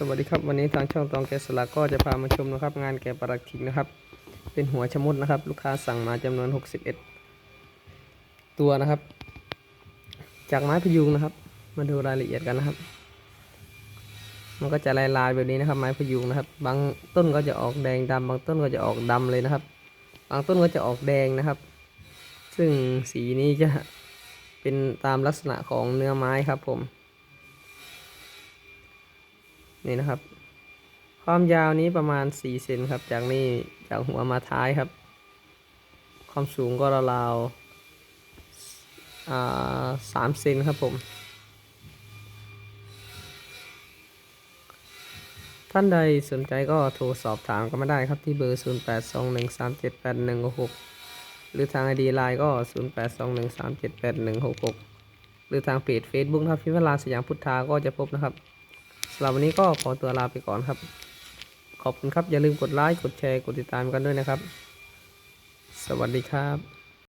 สวัสดีครับวันนี้ทางช่องตองแกะสลักก็จะพามาชมนะครับ งานแกะปลักขิกนะครับ เป็นหัวชะมุดนะครับ ลูกค้าสั่งมาจำนวน 61 ตัวนะครับ จากไม้พยุงนะครับ มาดูรายละเอียดกันนะครับ มันก็จะลายลายแบบนี้นะครับ ไม้พยุงนะครับ บางต้นก็จะออกแดงดำบางต้นก็จะออกดำเลยนะครับ บางต้นก็จะออกแดงนะครับ ซึ่งสีนี้จะเป็นตามลักษณะของเนื้อไม้ครับผม นี่นะครับ ความยาวนี้ประมาณ 4 เซนครับ จากนี่จากหัวมาท้ายครับ ความสูงก็ราวๆสามเซนครับผม ท่านใดสนใจก็โทรสอบถามกันมาได้ครับที่เบอร์ 0821378166 หรือทางไอดีไลน์ก็ 0821378166 หรือทางเพจ Facebook ครับพิพ์ลาสยามพุทธาก็จะพบนะครับ สำหรับวันนี้ก็ขอตัวลาไปก่อนครับ ขอบคุณครับอย่าลืมกดไลค์กดแชร์กดติดตามกันด้วยนะครับ สวัสดีครับ